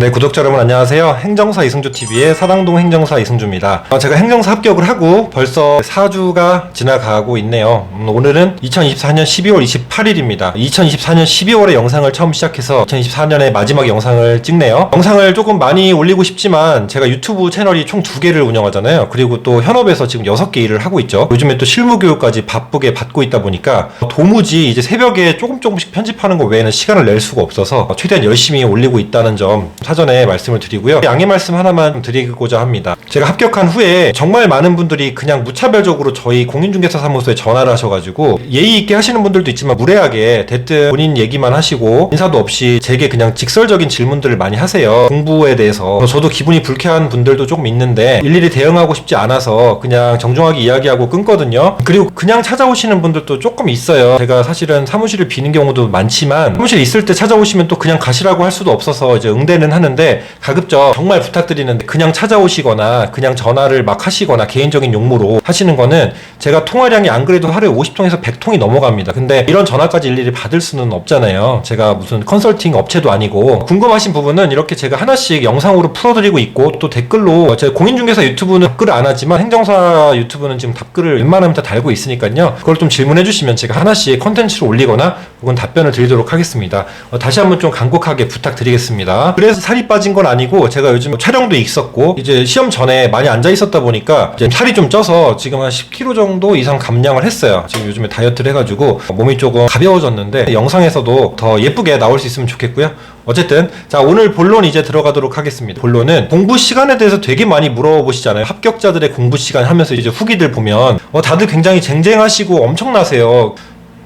네, 구독자 여러분 안녕하세요. 행정사 이승주 TV의 사당동 행정사 이승주입니다. 어, 제가 행정사 합격을 하고 벌써 4주가 지나가고 있네요. 음, 오늘은 2024년 12월 28일입니다. 2024년 12월에 영상을 처음 시작해서 2024년의 마지막 영상을 찍네요. 영상을 조금 많이 올리고 싶지만 제가 유튜브 채널이 총두 개를 운영하잖아요. 그리고 또 현업에서 지금 6개 일을 하고 있죠. 요즘에 또 실무 교육까지 바쁘게 받고 있다 보니까 도무지 이제 새벽에 조금 조금씩 편집하는 거 외에는 시간을 낼 수가 없어서 최대한 열심히 올리고 있다는 점 사전에 말씀을 드리고요. 양해 말씀 하나만 좀 드리고자 합니다. 제가 합격한 후에 정말 많은 분들이 그냥 무차별적으로 저희 공인중개사 사무소에 전화를 하셔가지고 예의 있게 하시는 분들도 있지만 무례하게 대뜸 본인 얘기만 하시고 인사도 없이 제게 그냥 직설적인 질문들을 많이 하세요. 공부에 대해서 저도 기분이 불쾌한 분들도 조금 있는데 일일이 대응하고 싶지 않아서 그냥 정중하게 이야기하고 끊거든요. 그리고 그냥 찾아오시는 분들도 조금 있어요. 제가 사실은 사무실을 비는 경우도 많지만 사무실 있을 때 찾아오시면 또 그냥 가시라고 할 수도 없어서 이제 응대는 하는데 가급적 정말 부탁드리는데 그냥 찾아오시거나 그냥 전화를 막 하시거나 개인적인 용무로 하시는 거는 제가 통화량이 안 그래도 하루에 50통에서 100통이 넘어갑니다. 근데 이런 전화까지 일일이 받을 수는 없잖아요. 제가 무슨 컨설팅 업체도 아니고 궁금하신 부분은 이렇게 제가 하나씩 영상으로 풀어드리고 있고 또 댓글로 제가 공인중개사 유튜브는 답글을 안 하지만 행정사 유튜브는 지금 답글을 웬만하면 다 달고 있으니까요. 그걸 좀 질문해 주시면 제가 하나씩 컨텐츠를 올리거나 혹은 답변을 드리도록 하겠습니다. 어, 다시 한번 좀 간곡하게 부탁드리겠습니다. 그래서 살이 빠진 건 아니고 제가 요즘 촬영도 있었고 이제 시험 전에 많이 앉아 있었다 보니까 이제 살이 좀 쪄서 지금 한 10kg 정도 이상 감량을 했어요. 지금 요즘에 다이어트를 해가지고 몸이 조금 가벼워졌는데 영상에서도 더 예쁘게 나올 수 있으면 좋겠고요. 어쨌든 자 오늘 본론 이제 들어가도록 하겠습니다. 본론은 공부 시간에 대해서 되게 많이 물어보시잖아요. 합격자들의 공부 시간 하면서 이제 후기들 보면 어, 다들 굉장히 쟁쟁하시고 엄청나세요.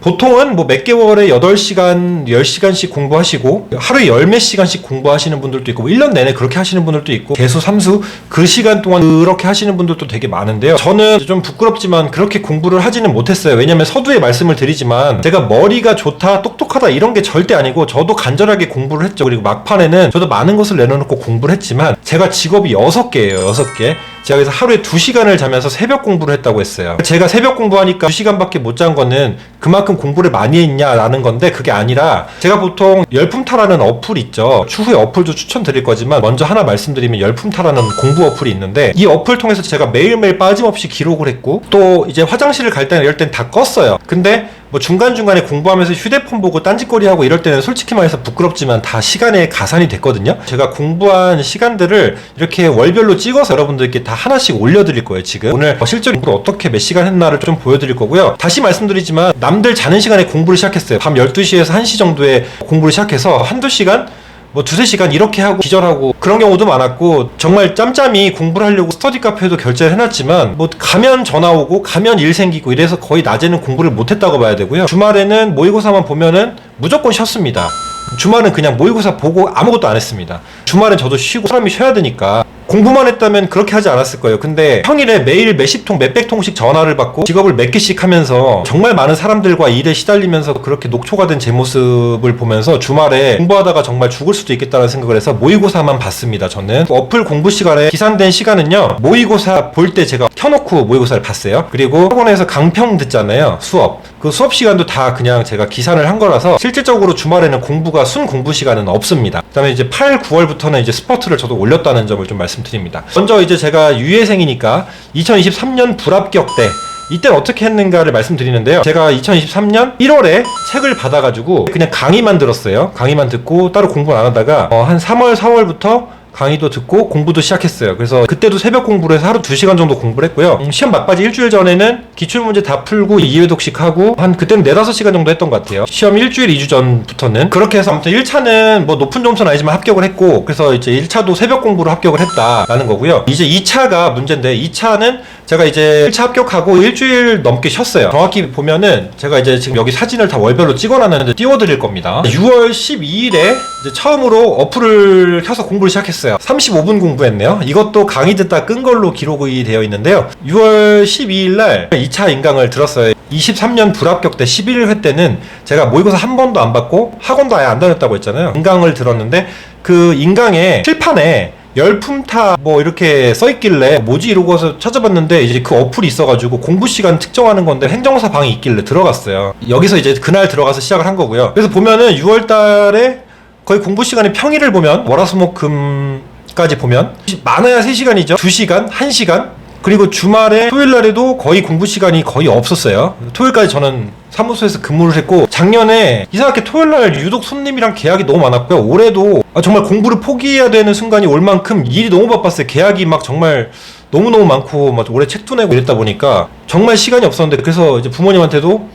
보통은 뭐 몇 개월에 8시간, 10시간씩 공부하시고 하루에 열 몇 시간씩 공부하시는 분들도 있고 뭐 1년 내내 그렇게 하시는 분들도 있고 개수, 삼수 그 시간 동안 그렇게 하시는 분들도 되게 많은데요. 저는 좀 부끄럽지만 그렇게 공부를 하지는 못했어요. 왜냐면 서두에 말씀을 드리지만 제가 머리가 좋다, 똑똑하다 이런 게 절대 아니고 저도 간절하게 공부를 했죠. 그리고 막판에는 저도 많은 것을 내려놓고 공부를 했지만 제가 직업이 6개예요. 6개. 제가 그래서 하루에 2시간을 자면서 새벽 공부를 했다고 했어요. 제가 새벽 공부하니까 2시간밖에 못 잔 거는 그만큼 공부를 많이 했냐라는 건데 그게 아니라 제가 보통 열품타라는 어플 있죠. 추후에 어플도 추천드릴 거지만 먼저 하나 말씀드리면 열품타라는 공부 어플이 있는데 이 어플 통해서 제가 매일매일 빠짐없이 기록을 했고 또 이제 화장실을 갈 때는 이럴 땐 다 껐어요. 근데 뭐 중간중간에 공부하면서 휴대폰 보고 딴짓거리 하고 이럴 때는 솔직히 말해서 부끄럽지만 다 시간에 가산이 됐거든요. 제가 공부한 시간들을 이렇게 월별로 찍어서 여러분들께 다 하나씩 올려드릴 거예요, 지금. 오늘 실제로 공부를 어떻게 몇 시간 했나를 좀 보여드릴 거고요. 다시 말씀드리지만 남들 자는 시간에 공부를 시작했어요. 밤 12시에서 1시 정도에 공부를 시작해서 한두 시간 뭐 두세 시간 이렇게 하고 기절하고 그런 경우도 많았고 정말 짬짬이 공부를 하려고 스터디 카페도 결제를 해놨지만 뭐 가면 전화 오고 가면 일 생기고 이래서 거의 낮에는 공부를 못했다고 봐야 되고요. 주말에는 모의고사만 보면은 무조건 쉬었습니다. 주말은 그냥 모의고사 보고 아무것도 안 했습니다. 주말엔 저도 쉬고 사람이 쉬어야 되니까 공부만 했다면 그렇게 하지 않았을 거예요. 근데 평일에 매일 몇십 통, 몇백 통씩 전화를 받고 직업을 몇 개씩 하면서 정말 많은 사람들과 일에 시달리면서 그렇게 녹초가 된 제 모습을 보면서 주말에 공부하다가 정말 죽을 수도 있겠다는 생각을 해서 모의고사만 봤습니다. 저는 어플 공부 시간에 기산된 시간은요. 모의고사 볼 때 제가 켜놓고 모의고사를 봤어요. 그리고 학원에서 강평 듣잖아요. 수업. 그 수업 시간도 다 그냥 제가 기산을 한 거라서 실질적으로 주말에는 공부가 순 공부 시간은 없습니다. 그다음에 이제 8, 9월부터는 이제 스퍼트를 저도 올렸다는 점을 좀 말씀 드립니다. 먼저 이제 제가 유예생이니까 2023년 불합격 때 이때는 어떻게 했는가를 말씀드리는데요. 제가 2023년 1월에 책을 받아가지고 그냥 강의만 들었어요. 강의만 듣고 따로 공부를 안 하다가 어, 한 3월, 4월부터 강의도 듣고 공부도 시작했어요. 그래서 그때도 새벽 공부를 해서 하루 2시간 정도 공부를 했고요. 음, 시험 막바지 일주일 전에는 기출문제 다 풀고 2회독씩 하고 한 그때는 4, 5시간 정도 했던 것 같아요. 시험 일주일, 2주 전부터는. 그렇게 해서 아무튼 1차는 뭐 높은 점수는 아니지만 합격을 했고 그래서 이제 1차도 새벽 공부로 합격을 했다라는 거고요. 이제 2차가 문제인데 2차는 제가 이제 1차 합격하고 일주일 넘게 쉬었어요. 정확히 보면은 제가 이제 지금 여기 사진을 다 월별로 찍어놨는데 띄워드릴 겁니다. 6월 12일에 이제 처음으로 어플을 켜서 공부를 시작했어요. 35분 공부했네요. 이것도 강의 듣다 끈 걸로 기록이 되어 있는데요. 6월 12일 날 2차 인강을 들었어요. 23년 불합격 때 11회 때는 제가 모의고사 한 번도 안 받고 학원도 아예 안 다녔다고 했잖아요. 인강을 들었는데 그 인강의 칠판에 열품타 뭐 이렇게 써 있길래 뭐지 이러고 서 찾아봤는데 이제 그 어플이 있어가지고 공부 시간 특정하는 건데 행정사 방이 있길래 들어갔어요. 여기서 이제 그날 들어가서 시작을 한 거고요. 그래서 보면은 6월달에 거의 공부 시간이 평일을 보면 월화수목금 까지 보면 많아야 3시간이죠. 2시간, 1시간. 그리고 주말에 토요일 날에도 거의 공부 시간이 거의 없었어요. 토요일까지 저는 사무소에서 근무를 했고 작년에 이상하게 토요일 날 유독 손님이랑 계약이 너무 많았고요. 올해도 아, 정말 공부를 포기해야 되는 순간이 올 만큼 일이 너무 바빴어요. 계약이 막 정말 너무너무 많고 막 올해 책도 내고 이랬다 보니까 정말 시간이 없었는데 그래서 이제 부모님한테도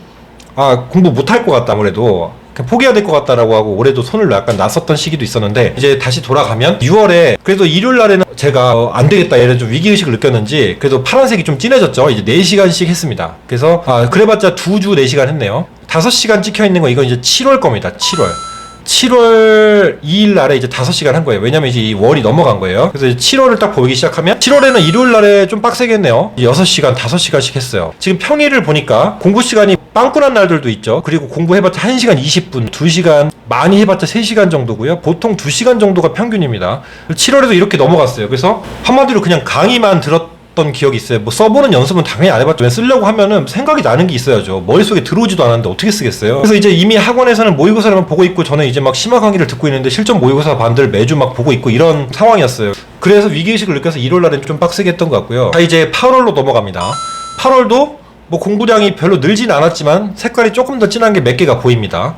아 공부 못할 것 같다 아무래도 포기해야 될 것 같다라고 하고 올해도 손을 약간 놨었던 시기도 있었는데 이제 다시 돌아가면 6월에 그래도 일요일 날에는 제가 어, 안 되겠다 얘를 좀 위기의식을 느꼈는지 그래도 파란색이 좀 진해졌죠. 이제 4시간씩 했습니다. 그래서 아 그래봤자 두 주 4시간 했네요. 5시간 찍혀 있는 거 이건 이제 7월 겁니다. 7월 7월 2일 날에 이제 5시간 한 거예요. 왜냐면 이제 이 월이 넘어간 거예요. 그래서 이제 7월을 딱 보기 시작하면 7월에는 일요일 날에 좀 빡세게 했네요. 6시간, 5시간씩 했어요. 지금 평일을 보니까 공부 시간이 빵꾸난 날들도 있죠. 그리고 공부해봤자 1시간 20분, 2시간, 많이 해봤자 3시간 정도고요. 보통 2시간 정도가 평균입니다. 7월에도 이렇게 넘어갔어요. 그래서 한마디로 그냥 강의만 들었 던 기억이 있어요. 뭐 써보는 연습은 당연히 안 해봤죠. 쓰려고 하면은 생각이 나는 게 있어야죠. 머릿속에 들어오지도 않았는데 어떻게 쓰겠어요? 그래서 이제 이미 학원에서는 모의고사를만 보고 있고 저는 이제 막 심화 강의를 듣고 있는데 실전 모의고사 반들 매주 막 보고 있고 이런 상황이었어요. 그래서 위기의식을 느껴서 1월 날엔 좀 빡세게 했던 것 같고요. 자 이제 8월로 넘어갑니다. 8월도 뭐 공부량이 별로 늘진 않았지만 색깔이 조금 더 진한 게 몇 개가 보입니다.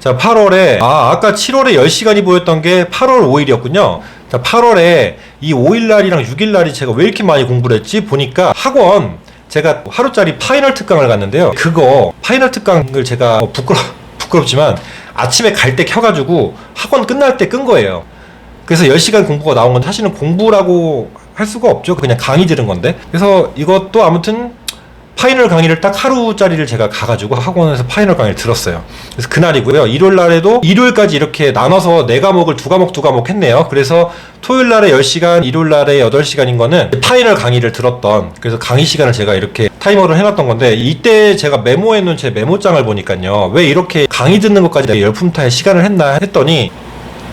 자, 8월에, 아, 아까 7월에 10시간이 보였던 게 8월 5일이었군요. 자, 8월에 이 5일 날이랑 6일 날이 제가 왜 이렇게 많이 공부를 했지? 보니까 학원, 제가 하루짜리 파이널 특강을 갔는데요. 그거, 파이널 특강을 제가 어, 부끄러, 부끄럽지만 아침에 갈 때 켜가지고 학원 끝날 때 끈 거예요. 그래서 10시간 공부가 나온 건 사실은 공부라고 할 수가 없죠. 그냥 강의 들은 건데. 그래서 이것도 아무튼 파이널 강의를 딱 하루짜리를 제가 가가지고 학원에서 파이널 강의를 들었어요. 그래서 그날이고요. 일요일 날에도 일요일까지 이렇게 나눠서 네 과목을 두 과목 두 과목 했네요. 그래서 토요일 날에 10시간, 일요일 날에 8시간인 거는 파이널 강의를 들었던 그래서 강의 시간을 제가 이렇게 타이머를 해놨던 건데 이때 제가 메모해 놓은 제 메모장을 보니까요. 왜 이렇게 강의 듣는 것까지 내가 열품타에 시간을 했나 했더니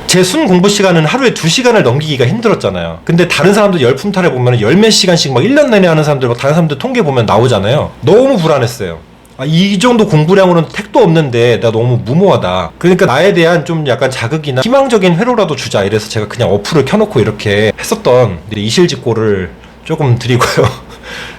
제 순 공부 시간은 하루에 두시간을 넘기기가 힘들었잖아요. 근데 다른 사람들 열품 탈에 보면 열 몇 시간씩 막 1년 내내 하는 사람들, 막 다른 사람들 통계 보면 나오잖아요. 너무 불안했어요. 아, 이 정도 공부량으로는 택도 없는데 나 너무 무모하다. 그러니까 나에 대한 좀 약간 자극이나 희망적인 회로라도 주자. 이래서 제가 그냥 어플을 켜놓고 이렇게 했었던 이실직고를 조금 드리고요.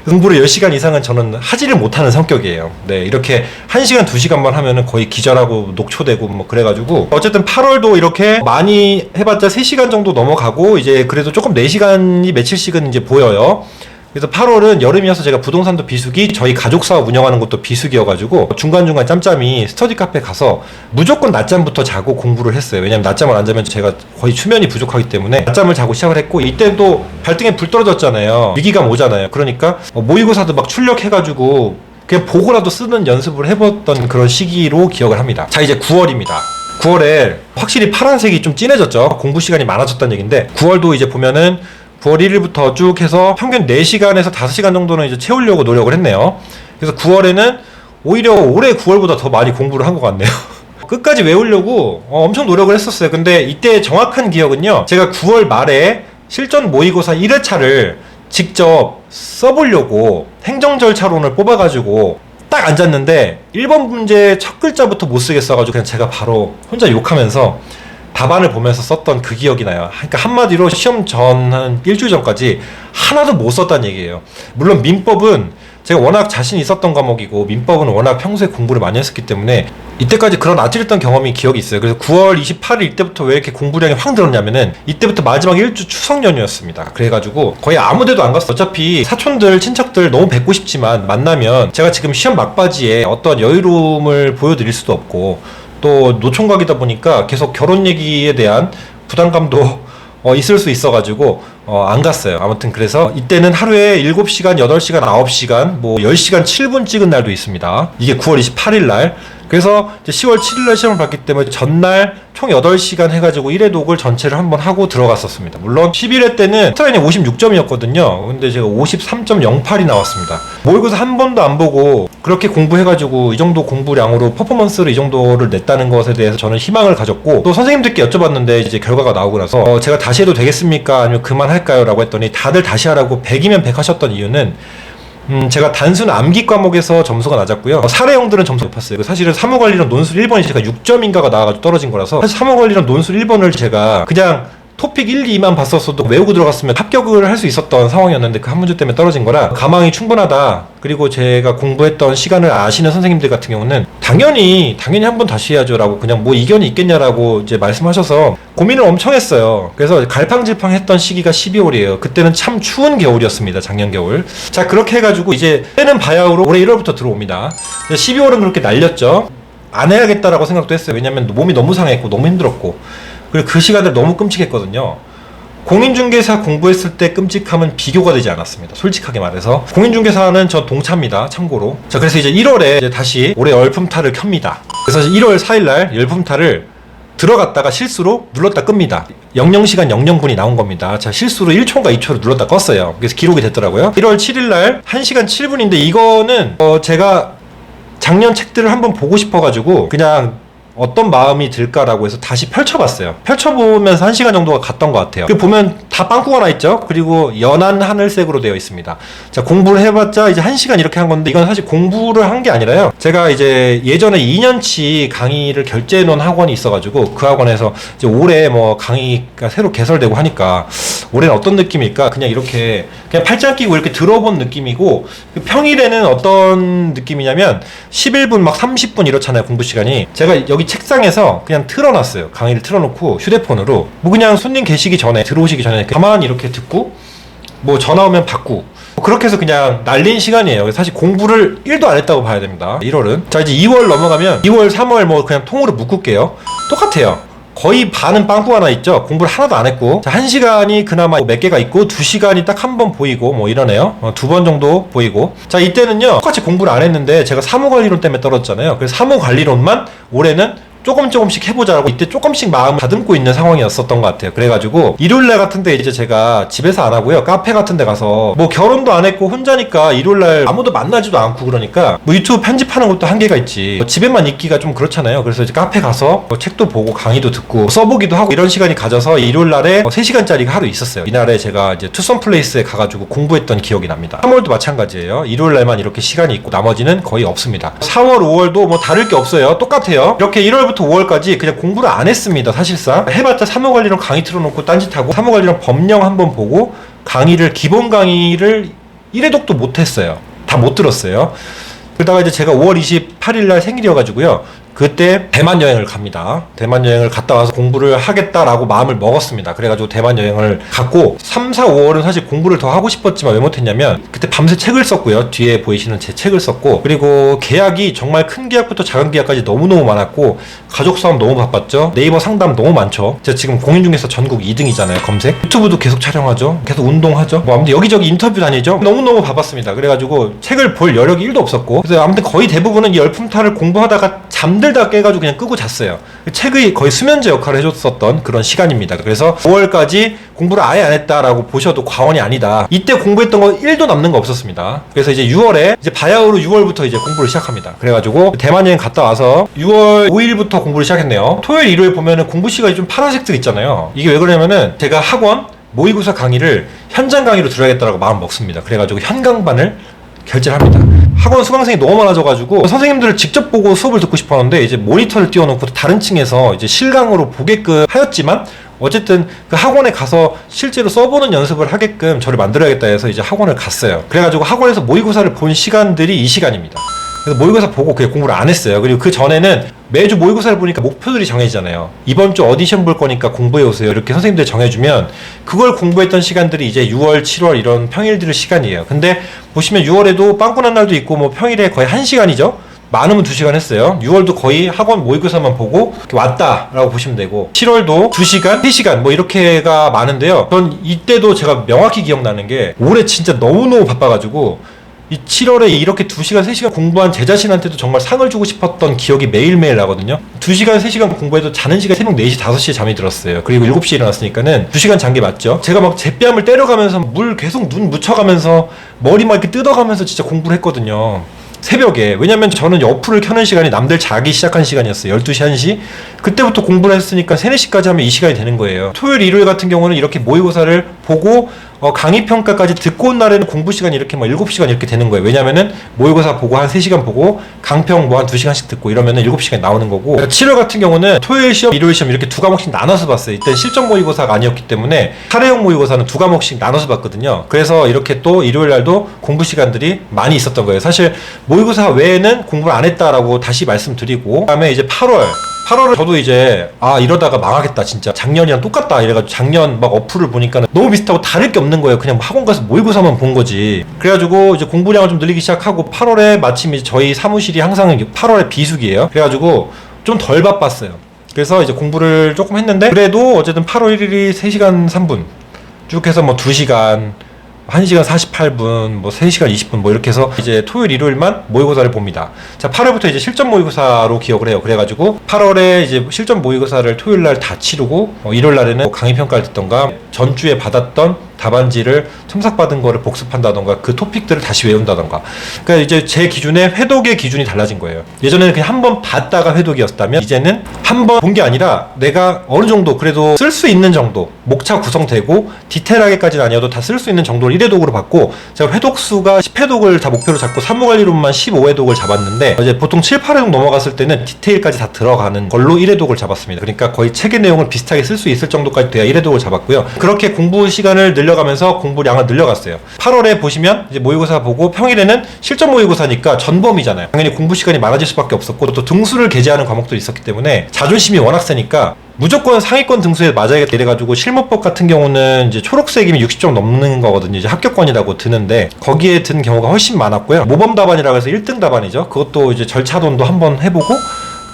공부를 10시간 이상은 저는 하지를 못하는 성격이에요. 네, 이렇게 1시간, 2시간만 하면은 거의 기절하고 녹초되고 뭐 그래가지고 어쨌든 8월도 이렇게 많이 해봤자 3시간 정도 넘어가고 이제 그래도 조금 4시간이 며칠씩은 이제 보여요. 그래서 8월은 여름이어서 제가 부동산도 비수기, 저희 가족 사업 운영하는 것도 비수기여가지고 중간중간 짬짬이 스터디 카페 가서 무조건 낮잠부터 자고 공부를 했어요. 왜냐면 낮잠을 안 자면 제가 거의 수면이 부족하기 때문에 낮잠을 자고 시작을 했고 이때는 또 발등에 불 떨어졌잖아요. 위기감 오잖아요. 그러니까 어, 모의고사도 막 출력해가지고 그냥 보고라도 쓰는 연습을 해봤던 그런 시기로 기억을 합니다. 자 이제 9월입니다. 9월에 확실히 파란색이 좀 진해졌죠. 공부 시간이 많아졌다는 얘기인데 9월도 이제 보면은 9월 1일부터 쭉 해서 평균 4시간에서 5시간 정도는 이제 채우려고 노력을 했네요. 그래서 9월에는 오히려 올해 9월보다 더 많이 공부를 한 것 같네요. 끝까지 외우려고 어, 엄청 노력을 했었어요. 근데 이때 정확한 기억은요. 제가 9월 말에 실전 모의고사 1회차를 직접 써보려고 행정 절차론을 뽑아가지고 딱 앉았는데 1번 문제 첫 글자부터 못 쓰겠어가지고 그냥 제가 바로 혼자 욕하면서 답안을 보면서 썼던 그 기억이 나요. 그러니까 한마디로 시험 전 한 일주일 전까지 하나도 못 썼다는 얘기예요. 물론 민법은 제가 워낙 자신 있었던 과목이고 민법은 워낙 평소에 공부를 많이 했었기 때문에 이때까지 그런 아찔했던 경험이 기억이 있어요. 그래서 9월 28일 이때부터 왜 이렇게 공부량이 확 늘었냐면은 이때부터 마지막 일주 추석 연휴였습니다. 그래가지고 거의 아무데도 안 갔어. 어차피 사촌들 친척들 너무 뵙고 싶지만 만나면 제가 지금 시험 막바지에 어떤 여유로움을 보여드릴 수도 없고 또 노총각이다 보니까 계속 결혼 얘기에 대한 부담감도 어, 있을 수 있어가지고 어, 안 갔어요. 아무튼 그래서 이때는 하루에 7시간, 8시간, 9시간, 뭐 10시간 7분 찍은 날도 있습니다. 이게 9월 28일 날. 그래서 이제 10월 7일 날 시험을 봤기 때문에 전날 총 8시간 해가지고 1회 독을 전체를 한번 하고 들어갔었습니다. 물론 11회 때는 스타인이 56점이었거든요. 근데 제가 53.08이 나왔습니다. 모의고사 한 번도 안 보고 그렇게 공부해가지고 이 정도 공부량으로 퍼포먼스를 이 정도를 냈다는 것에 대해서 저는 희망을 가졌고 또 선생님들께 여쭤봤는데 이제 결과가 나오고 나서 어, 제가 다시 해도 되겠습니까? 아니면 그만할까요? 라고 했더니 다들 다시 하라고 100이면 100 하셨던 이유는 음, 제가 단순 암기 과목에서 점수가 낮았고요. 어, 사례형들은 점수가 높았어요. 사실은 사무관리론 논술 1번이 제가 6점인가가 나와가지고 떨어진 거라서 사실 사무관리론 논술 1번을 제가 그냥 토픽 1, 2만 봤었어도 외우고 들어갔으면 합격을 할 수 있었던 상황이었는데 그 한 문제 때문에 떨어진 거라 가망이 충분하다. 그리고 제가 공부했던 시간을 아시는 선생님들 같은 경우는 당연히 당연히 한 번 다시 해야죠라고 그냥 뭐 이견이 있겠냐라고 이제 말씀하셔서 고민을 엄청 했어요. 그래서 갈팡질팡했던 시기가 12월이에요. 그때는 참 추운 겨울이었습니다. 작년 겨울. 자 그렇게 해가지고 이제 때는 바야흐로 올해 1월부터 들어옵니다. 12월은 그렇게 날렸죠. 안 해야겠다라고 생각도 했어요. 왜냐면 몸이 너무 상했고 너무 힘들었고 그리고 그 시간들 너무 끔찍했거든요. 공인중개사 공부했을 때 끔찍함은 비교가 되지 않았습니다. 솔직하게 말해서. 공인중개사는 저 동차입니다. 참고로. 자, 그래서 이제 1월에 이제 다시 올해 열품타를 켭니다. 그래서 1월 4일날 열품타를 들어갔다가 실수로 눌렀다 끕니다. 00시간 00분이 나온 겁니다. 자, 실수로 1초인가 2초로 눌렀다 껐어요. 그래서 기록이 됐더라고요. 1월 7일날 1시간 7분인데 이거는 어, 제가 작년 책들을 한번 보고 싶어가지고 그냥 어떤 마음이 들까라고 해서 다시 펼쳐봤어요. 펼쳐보면서 한 시간 정도가 갔던 것 같아요. 그리고 보면 다 빵꾸가 나 있죠. 그리고 연한 하늘색으로 되어 있습니다. 자 공부를 해봤자 이제 한 시간 이렇게 한 건데 이건 사실 공부를 한 게 아니라요. 제가 이제 예전에 2년치 강의를 결제해 놓은 학원이 있어가지고 그 학원에서 이제 올해 뭐 강의가 새로 개설되고 하니까 올해는 어떤 느낌일까? 그냥 이렇게 그냥 팔짱 끼고 이렇게 들어본 느낌이고 그 평일에는 어떤 느낌이냐면 11분 막 30분 이렇잖아요 공부 시간이 제가 여기 책상에서 그냥 틀어놨어요 강의를 틀어놓고 휴대폰으로 뭐 그냥 손님 계시기 전에 들어오시기 전에 가만히 이렇게 듣고 뭐 전화 오면 받고 뭐 그렇게 해서 그냥 날린 시간이에요. 사실 공부를 1도 안 했다고 봐야 됩니다. 1월은. 자, 이제 2월 넘어가면 2월, 3월 뭐 그냥 통으로 묶을게요. 똑같아요. 거의 반은 빵꾸 하나 있죠. 공부를 하나도 안 했고. 자, 한 시간이 그나마 몇 개가 있고, 두 시간이 딱 한 번 보이고, 뭐 이러네요. 어, 두번 정도 보이고. 자, 이때는요, 똑같이 공부를 안 했는데, 제가 사무관리론 때문에 떨어졌잖아요. 그래서 사무관리론만 올해는 조금 조금씩 해보자라고 이때 조금씩 마음 다듬고 있는 상황이었었던 것 같아요. 그래가지고 일요일날 같은데 이제 제가 집에서 안 하고요. 카페 같은데 가서 뭐 결혼도 안 했고 혼자니까 일요일날 아무도 만나지도 않고 그러니까 뭐 유튜브 편집하는 것도 한계가 있지. 뭐 집에만 있기가 좀 그렇잖아요. 그래서 이제 카페 가서 뭐 책도 보고 강의도 듣고 써보기도 하고 이런 시간이 가져서 일요일날에 뭐 3시간짜리가 하루 있었어요. 이날에 제가 이제 투썸 플레이스에 가가지고 공부했던 기억이 납니다. 3월도 마찬가지예요. 일요일날만 이렇게 시간이 있고 나머지는 거의 없습니다. 4월, 5월도 뭐 다를 게 없어요. 똑같아요. 이렇게 1월부터 5월까지 그냥 공부를 안 했습니다. 사실상 해봤자 사무관리론 강의 틀어놓고 딴짓하고 사무관리론 법령 한번 보고 강의를 기본 강의를 1회독도 못했어요. 다 못 들었어요. 그러다가 이제 제가 5월 28일 날 생일이어가지고요. 그때 대만 여행을 갑니다. 대만 여행을 갔다 와서 공부를 하겠다라고 마음을 먹었습니다. 그래가지고 대만 여행을 갔고 3, 4, 5월은 사실 공부를 더 하고 싶었지만 왜 못했냐면 그때 밤새 책을 썼고요. 뒤에 보이시는 제 책을 썼고 그리고 계약이 정말 큰 계약부터 작은 계약까지 너무너무 많았고 가족 싸움 너무 바빴죠. 네이버 상담 너무 많죠. 제가 지금 공인중개사 전국 2등이잖아요. 검색. 유튜브도 계속 촬영하죠. 계속 운동하죠. 뭐 아무튼 여기저기 인터뷰 다니죠. 너무너무 바빴습니다. 그래가지고 책을 볼 여력이 1도 없었고 그래서 아무튼 거의 대부분은 이 열품타를 공부하다가 잠들 다 깨가지고 그냥 끄고 잤어요. 책의 거의 수면제 역할을 해줬었던 그런 시간입니다. 그래서 5월까지 공부를 아예 안 했다라고 보셔도 과언이 아니다. 이때 공부했던 거 1도 남는 거 없었습니다. 그래서 이제 6월에 이제 바야흐로 6월부터 이제 공부를 시작합니다. 그래가지고 대만 여행 갔다 와서 6월 5일부터 공부를 시작했네요. 토요일, 일요일 보면은 공부 시간이 좀 파란색들 있잖아요. 이게 왜 그러냐면은 제가 학원 모의고사 강의를 현장 강의로 들어야겠다라고 마음 먹습니다. 그래가지고 현강반을 결제를 합니다. 학원 수강생이 너무 많아져가지고 선생님들을 직접 보고 수업을 듣고 싶었는데 이제 모니터를 띄워놓고 다른 층에서 이제 실강으로 보게끔 하였지만 어쨌든 그 학원에 가서 실제로 써보는 연습을 하게끔 저를 만들어야겠다 해서 이제 학원을 갔어요. 그래가지고 학원에서 모의고사를 본 시간들이 이 시간입니다. 그래서 모의고사 보고 그냥 공부를 안 했어요. 그리고 그 전에는 매주 모의고사를 보니까 목표들이 정해지잖아요. 이번 주 어디션 볼 거니까 공부해 오세요. 이렇게 선생님들이 정해주면 그걸 공부했던 시간들이 이제 6월, 7월 이런 평일들의 시간이에요. 근데 보시면 6월에도 빵꾸 난 날도 있고 뭐 평일에 거의 1시간이죠. 많으면 2시간 했어요. 6월도 거의 학원 모의고사만 보고 왔다라고 보시면 되고 7월도 2시간, 3시간 뭐 이렇게가 많은데요. 전 이때도 제가 명확히 기억나는 게 올해 진짜 너무너무 바빠가지고 이 7월에 이렇게 2시간, 3시간 공부한 제 자신한테도 정말 상을 주고 싶었던 기억이 매일매일 나거든요. 2시간, 3시간 공부해도 자는 시간 새벽 4시, 5시에 잠이 들었어요. 그리고 7시에 일어났으니까는 2시간 잔 게 맞죠? 제가 막 제 뺨을 때려가면서 물 계속 눈 묻혀가면서 머리 막 이렇게 뜯어가면서 진짜 공부를 했거든요. 새벽에 왜냐면 저는 어플을 켜는 시간이 남들 자기 시작한 시간이었어요 12시 1시 그때부터 공부를 했으니까 3, 4시까지 하면 이 시간이 되는 거예요 토요일 일요일 같은 경우는 이렇게 모의고사를 보고 어, 강의 평가까지 듣고 온 날에는 공부 시간이 이렇게 막 7시간 이렇게 되는 거예요. 왜냐면은 모의고사 보고 한 3시간 보고 강평 뭐 한 2시간씩 듣고 이러면은 7시간 나오는 거고. 7월 같은 경우는 토요일 시험 일요일 시험 이렇게 두 과목씩 나눠서 봤어요. 이때 실전 모의고사가 아니었기 때문에 사례형 모의고사는 두 과목씩 나눠서 봤거든요. 그래서 이렇게 또 일요일 날도 공부 시간들이 많이 있었던 거예요. 사실 모의고사 외에는 공부를 안 했다라고 다시 말씀드리고 그다음에 이제 8월 8월에 저도 이제 아 이러다가 망하겠다 진짜. 작년이랑 똑같다 이래가지고 작년 막 어플을 보니까 너무 비슷하고 다를 게 없는 거예요. 그냥 뭐 학원 가서 모의고사만 본 거지. 그래가지고 이제 공부량을 좀 늘리기 시작하고 8월에 마침 이제 저희 사무실이 항상 8월에 비수기예요. 그래가지고 좀 덜 바빴어요. 그래서 이제 공부를 조금 했는데 그래도 어쨌든 8월 1일이 3시간 3분. 쭉 해서 뭐 2시간 1시간 48분, 뭐 3시간 20분 뭐 이렇게 해서 이제 토요일 일요일만 모의고사를 봅니다. 자, 8월부터 이제 실전 모의고사로 기억을 해요. 그래 가지고 8월에 이제 실전 모의고사를 토요일 날 다 치르고 어, 일요일 날에는 뭐 강의 평가를 듣던가 전주에 받았던 답안지를 첨삭받은 거를 복습한다던가 그 토픽들을 다시 외운다던가. 그러니까 이제 제 기준에 회독의 기준이 달라진 거예요. 예전에는 그냥 한 번 봤다가 회독이었다면 이제는 한 번 본 게 아니라 내가 어느 정도 그래도 쓸 수 있는 정도 목차 구성되고 디테일하게까지는 아니어도 다 쓸 수 있는 정도를 1회독으로 받고 제가 회독수가 10회독을 다 목표로 잡고 사무관리론만 15회독을 잡았는데 이제 보통 7, 8회독 넘어갔을 때는 디테일까지 다 들어가는 걸로 1회독을 잡았습니다. 그러니까 거의 책의 내용을 비슷하게 쓸 수 있을 정도까지 돼야 1회독을 잡았고요. 그렇게 공부 시간을 늘 려가면서 공부량을 늘려갔어요 8월에 보시면 이제 모의고사 보고 평일에는 실전 모의고사니까 전범이잖아요 당연히 공부 시간이 많아질 수밖에 없었고 또 등수를 게재하는 과목도 있었기 때문에 자존심이 워낙 세니까 무조건 상위권 등수에 맞아야겠다 이래가지고 실무법 같은 경우는 이제 초록색이면 60점 넘는 거거든요. 이제 합격권이라고 드는데 거기에 든 경우가 훨씬 많았고요. 모범 답안이라고 해서 1등 답안이죠. 그것도 이제 절차론도 한번 해보고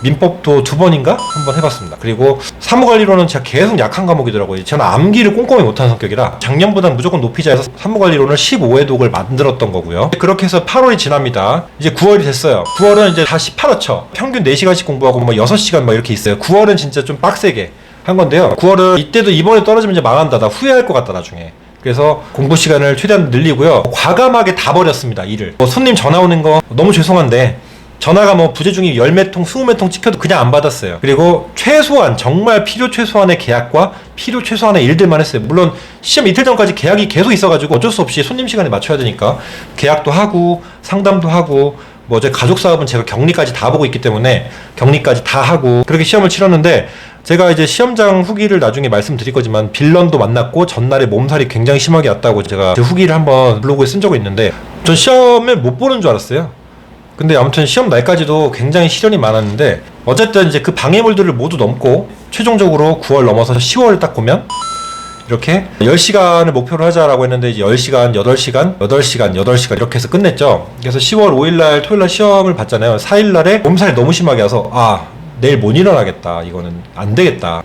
민법도 두 번인가 한 번 해봤습니다. 그리고 사무관리론은 제가 계속 약한 과목이더라고요. 저는 암기를 꼼꼼히 못하는 성격이라 작년보다는 무조건 높이자 해서 사무관리론을 15회 독을 만들었던 거고요. 그렇게 해서 8월이 지납니다. 이제 9월이 됐어요. 9월은 이제 다 18화쳐. 평균 4시간씩 공부하고 뭐 6시간 막 이렇게 있어요. 9월은 진짜 좀 빡세게 한 건데요. 9월은 이때도 이번에 떨어지면 이제 망한다. 나 후회할 것 같다 나중에. 그래서 공부 시간을 최대한 늘리고요. 과감하게 다 버렸습니다. 일을. 뭐 손님 전화 오는 거 너무 죄송한데 전화가 뭐 부재 중이 열몇 통, 스무 몇 통 찍혀도 그냥 안 받았어요. 그리고 최소한 정말 필요 최소한의 계약과 필요 최소한의 일들만 했어요. 물론 시험 이틀 전까지 계약이 계속 있어가지고 어쩔 수 없이 손님 시간에 맞춰야 되니까 계약도 하고 상담도 하고 뭐제 가족 사업은 제가 격리까지 다 보고 있기 때문에 격리까지 다 하고 그렇게 시험을 치렀는데 제가 이제 시험장 후기를 나중에 말씀드릴 거지만 빌런도 만났고 전날에 몸살이 굉장히 심하게 왔다고 제가 제 후기를 한번 블로그에 쓴 적이 있는데 전 시험을 못 보는 줄 알았어요. 근데 아무튼 시험 날까지도 굉장히 시련이 많았는데 어쨌든 이제 그 방해물들을 모두 넘고 최종적으로 9월 넘어서 10월 딱 보면 이렇게 10시간을 목표로 하자라고 했는데 이제 10시간, 8시간, 8시간, 8시간 이렇게 해서 끝냈죠. 그래서 10월 5일 날 토요일 날 시험을 봤잖아요. 4일 날에 몸살이 너무 심하게 와서 아 내일 못 일어나겠다. 이거는 안 되겠다.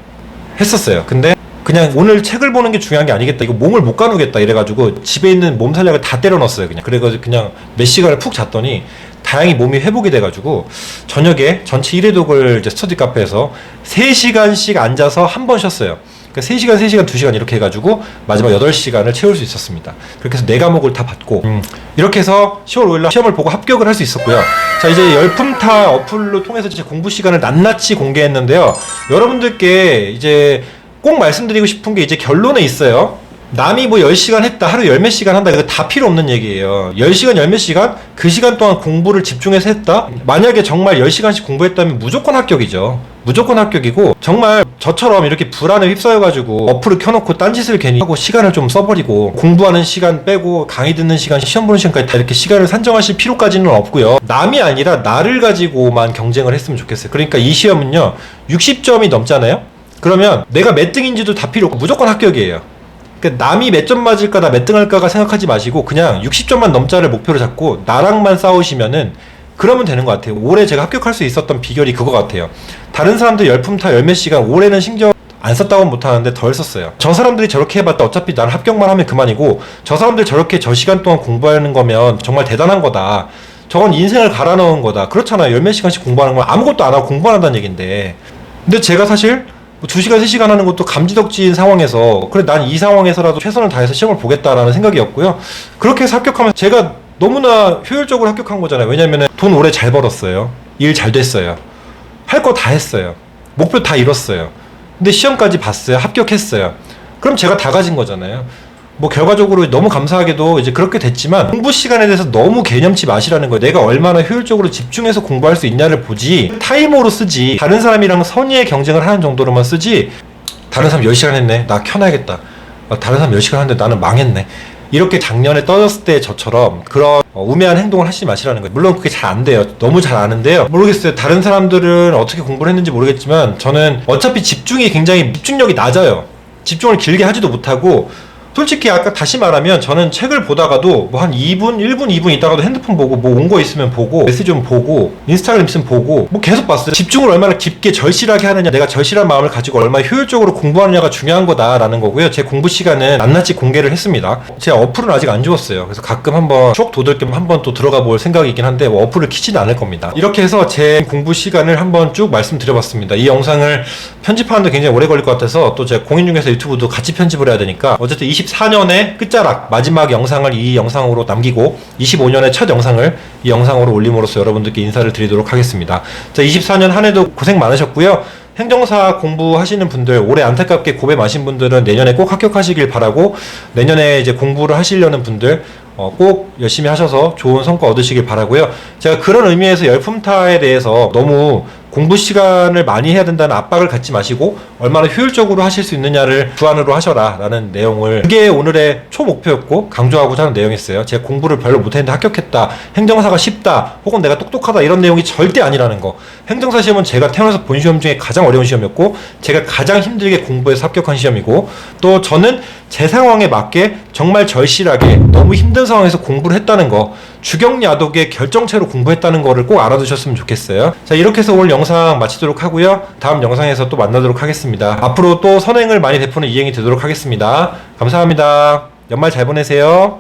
했었어요. 근데 그냥 오늘 책을 보는 게 중요한 게 아니겠다. 이거 몸을 못 가누겠다. 이래가지고 집에 있는 몸살약을 다 때려 넣었어요. 그냥. 그래가지고 그냥 몇 시간을 푹 잤더니 다행히 몸이 회복이 돼가지고 저녁에 전체 1회독을 이제 스터디 카페에서 3시간씩 앉아서 한 번 쉬었어요. 그러니까 3시간, 3시간, 2시간 이렇게 해가지고 마지막 8시간을 채울 수 있었습니다. 그렇게 해서 4과목을 다 받고 음, 이렇게 해서 10월 5일날 시험을 보고 합격을 할 수 있었고요. 자 이제 열품타 어플로 통해서 제 공부 시간을 낱낱이 공개했는데요. 여러분들께 이제 꼭 말씀드리고 싶은 게 이제 결론에 있어요. 남이 뭐 10시간 했다, 하루 열 몇 시간 한다, 이거 다 필요 없는 얘기예요. 10시간, 열 몇 시간? 그 시간 동안 공부를 집중해서 했다? 만약에 정말 10시간씩 공부했다면 무조건 합격이죠. 무조건 합격이고, 정말 저처럼 이렇게 불안에 휩싸여가지고 어플을 켜놓고 딴짓을 괜히 하고 시간을 좀 써버리고, 공부하는 시간 빼고, 강의 듣는 시간, 시험 보는 시간까지 다 이렇게 시간을 산정하실 필요까지는 없고요. 남이 아니라 나를 가지고만 경쟁을 했으면 좋겠어요. 그러니까 이 시험은요, 60점이 넘잖아요? 그러면 내가 몇 등인지도 다 필요 없고, 무조건 합격이에요. 그러니까 남이 몇 점 맞을까 나 몇 등 할까가 생각하지 마시고 그냥 60점만 넘자를 목표로 잡고 나랑만 싸우시면은 그러면 되는 것 같아요. 올해 제가 합격할 수 있었던 비결이 그거 같아요. 다른 사람들 열품 타 열 몇 시간 올해는 신경 안 썼다고는 못하는데 덜 썼어요. 저 사람들이 저렇게 해봤다 어차피 나는 합격만 하면 그만이고 저 사람들 저렇게 저 시간 동안 공부하는 거면 정말 대단한 거다. 저건 인생을 갈아 넣은 거다. 그렇잖아요. 열 몇 시간씩 공부하는 건 아무것도 안 하고 공부한다는 얘긴데. 근데 제가 사실 뭐 2시간, 3시간 하는 것도 감지덕지인 상황에서 그래 난 이 상황에서라도 최선을 다해서 시험을 보겠다라는 생각이었고요. 그렇게 해서 합격하면 제가 너무나 효율적으로 합격한 거잖아요. 왜냐면 돈 오래 잘 벌었어요. 일 잘 됐어요. 할 거 다 했어요. 목표 다 이뤘어요. 근데 시험까지 봤어요. 합격했어요. 그럼 제가 다 가진 거잖아요. 뭐 결과적으로 너무 감사하게도 이제 그렇게 됐지만 공부 시간에 대해서 너무 개념치 마시라는 거예요. 내가 얼마나 효율적으로 집중해서 공부할 수 있냐를 보지 타이머로 쓰지 다른 사람이랑 선의의 경쟁을 하는 정도로만 쓰지 다른 사람 10시간 했네. 나 켜놔야겠다. 어, 다른 사람 10시간 하는데 나는 망했네. 이렇게 작년에 떨어졌을 때 저처럼 그런 어, 우매한 행동을 하지 마시라는 거예요. 물론 그게 잘 안 돼요. 너무 잘 아는데요. 모르겠어요. 다른 사람들은 어떻게 공부를 했는지 모르겠지만 저는 어차피 집중이 굉장히 집중력이 낮아요. 집중을 길게 하지도 못하고 솔직히 아까 다시 말하면 저는 책을 보다가도 뭐 한 2분, 1분, 2분 있다가도 핸드폰 보고 뭐 온 거 있으면 보고 메시지 좀 보고 인스타그램 있으면 보고 뭐 계속 봤어요. 집중을 얼마나 깊게 절실하게 하느냐 내가 절실한 마음을 가지고 얼마나 효율적으로 공부하느냐가 중요한 거다라는 거고요. 제 공부 시간은 낱낱이 공개를 했습니다. 제 어플은 아직 안 지웠어요. 그래서 가끔 한번 추억 돋을 겸 한번 또 들어가 볼 생각이긴 한데 뭐 어플을 키지는 않을 겁니다. 이렇게 해서 제 공부 시간을 한번 쭉 말씀드려봤습니다. 이 영상을 편집하는데 굉장히 오래 걸릴 것 같아서 또 제가 공인중개사 유튜브도 같이 편집을 해야 되니까 어쨌든 24년의 끝자락 마지막 영상을 이 영상으로 남기고 25년의 첫 영상을 이 영상으로 올림으로써 여러분들께 인사를 드리도록 하겠습니다. 자, 24년 한 해도 고생 많으셨고요. 행정사 공부하시는 분들 올해 안타깝게 고배 마신 분들은 내년에 꼭 합격하시길 바라고 내년에 이제 공부를 하시려는 분들 어, 꼭 열심히 하셔서 좋은 성과 얻으시길 바라고요. 제가 그런 의미에서 열품타에 대해서 너무 공부 시간을 많이 해야 된다는 압박을 갖지 마시고 얼마나 효율적으로 하실 수 있느냐를 주안으로 하셔라 라는 내용을 그게 오늘의 초목표였고 강조하고자 하는 내용이었어요. 제가 공부를 별로 못했는데 합격했다. 행정사가 쉽다. 혹은 내가 똑똑하다 이런 내용이 절대 아니라는 거. 행정사 시험은 제가 태어나서 본 시험 중에 가장 어려운 시험이었고 제가 가장 힘들게 공부해서 합격한 시험이고 또 저는 제 상황에 맞게 정말 절실하게 너무 힘든 상황에서 공부를 했다는 거 주경야독의 결정체로 공부했다는 거를 꼭 알아두셨으면 좋겠어요. 자 이렇게 해서 오늘 영상 마치도록 하고요. 다음 영상에서 또 만나도록 하겠습니다. 앞으로 또 선행을 많이 베푸는 이행이 되도록 하겠습니다. 감사합니다. 연말 잘 보내세요